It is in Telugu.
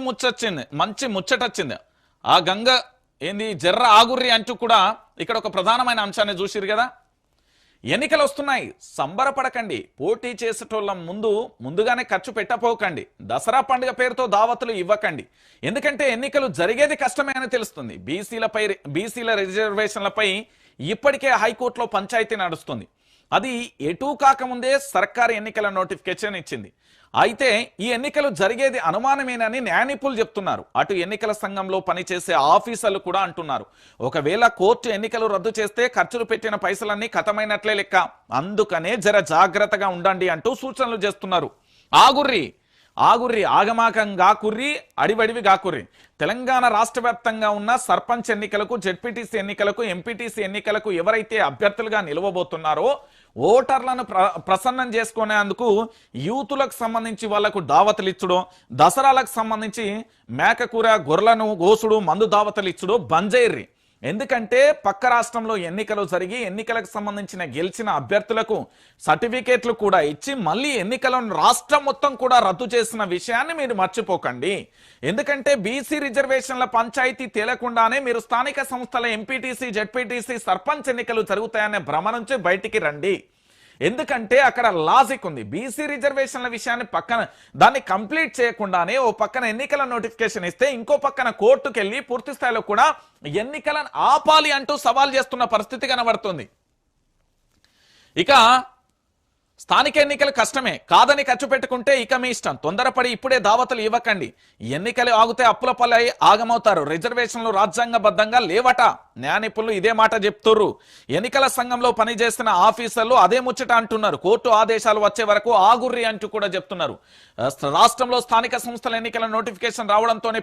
మంచి ముచ్చొచ్చింది మంచి ముచ్చటొచ్చింది. ఆ గంగ ఏంది జర్ర ఆగుర్రి అంటూ కూడా ఇక్కడ ఒక ప్రధానమైన అంశాన్ని చూసిరు కదా. ఎన్నికలు వస్తున్నాయి సంబరపడకండి పోటీ చేసేటోళ్ళ ముందు ముందుగానే ఖర్చు పెట్టపోకండి దసరా పండుగ పేరుతో దావతులు ఇవ్వకండి. ఎందుకంటే ఎన్నికలు జరిగేది కష్టమే అని తెలుస్తుంది. బీసీలపై బీసీల రిజర్వేషన్లపై ఇప్పటికే హైకోర్టులో పంచాయతీ నడుస్తుంది. అది ఎటూ కాకముందే సర్కారు ఎన్నికల నోటిఫికేషన్ ఇచ్చింది. అయితే ఈ ఎన్నికలు జరిగేది అనుమానమేనని న్యాయ నిపుణులు చెప్తున్నారు. అటు ఎన్నికల సంఘంలో పనిచేసే ఆఫీసర్లు కూడా అంటున్నారు. ఒకవేళ కోర్టు ఎన్నికలు రద్దు చేస్తే ఖర్చులు పెట్టిన పైసలన్నీ ఖతమైనట్లే లెక్క. అందుకనే జర జాగ్రత్తగా ఉండండి అంటూ సూచనలు చేస్తున్నారు. ఆగుర్రి ఆగుర్రి ఆగమాకం గాకుర్రి అడివడివి గాకుర్రి తెలంగాణ రాష్ట్ర వ్యాప్తంగా ఉన్న సర్పంచ్ ఎన్నికలకు జెడ్పీటీసీ ఎన్నికలకు ఎంపీటీసీ ఎన్నికలకు ఎవరైతే అభ్యర్థులుగా నిలవబోతున్నారో ఓటర్లను ప్ర ప్రసన్నం చేసుకునేందుకు యూతులకు సంబంధించి వాళ్ళకు దావతలు ఇచ్చుడు దసరాలకు సంబంధించి మేకకూర గొర్రెలను గోసుడు మందు దావతలు ఇచ్చుడు బంజైర్రి. ఎందుకంటే పక్క రాష్ట్రంలో ఎన్నికలు జరిగి ఎన్నికలకు సంబంధించిన గెలిచిన అభ్యర్థులకు సర్టిఫికేట్లు కూడా ఇచ్చి మళ్ళీ ఎన్నికలను రాష్ట్రం మొత్తం కూడా రద్దు చేసిన విషయాన్ని మీరు మర్చిపోకండి. ఎందుకంటే బీసీ రిజర్వేషన్ల పంచాయతీ తేలకుండానే మీరు స్థానిక సంస్థల ఎంపీటీసీ జెడ్పీటీసీ సర్పంచ్ ఎన్నికలు జరుగుతాయనే భ్రమ నుంచి బయటికి రండి. ఎందుకంటే అక్కడ లాజిక్ ఉంది. బీసీ రిజర్వేషన్ల విషయాన్ని పక్కన దాన్ని కంప్లీట్ చేయకుండానే ఓ పక్కన ఎన్నికల నోటిఫికేషన్ ఇస్తే ఇంకో పక్కన కోర్టుకు వెళ్ళి పూర్తి స్థాయిలో కూడా ఎన్నికలను ఆపాలి అంటూ సవాల్ చేస్తున్న పరిస్థితి కనబడుతుంది. ఇక స్థానిక ఎన్నికలు కష్టమే. కాదని ఖర్చు పెట్టుకుంటే ఇక మీ ఇష్టం. తొందరపడి ఇప్పుడే దావతలు ఇవ్వకండి. ఎన్నికలు ఆగితే అప్పుల పలై ఆగమవుతారు. రిజర్వేషన్లు రాజ్యాంగబద్ధంగా లేవట. న్యాయనిపుణులు ఇదే మాట చెప్తుర్రు. ఎన్నికల సంఘంలో పనిచేస్తున్న ఆఫీసర్లు అదే ముచ్చట అంటున్నారు. కోర్టు ఆదేశాలు వచ్చే వరకు ఆగుర్రి అంటూ కూడా చెప్తున్నారు. రాష్ట్రంలో స్థానిక సంస్థల ఎన్నికల నోటిఫికేషన్ రావడంతోనే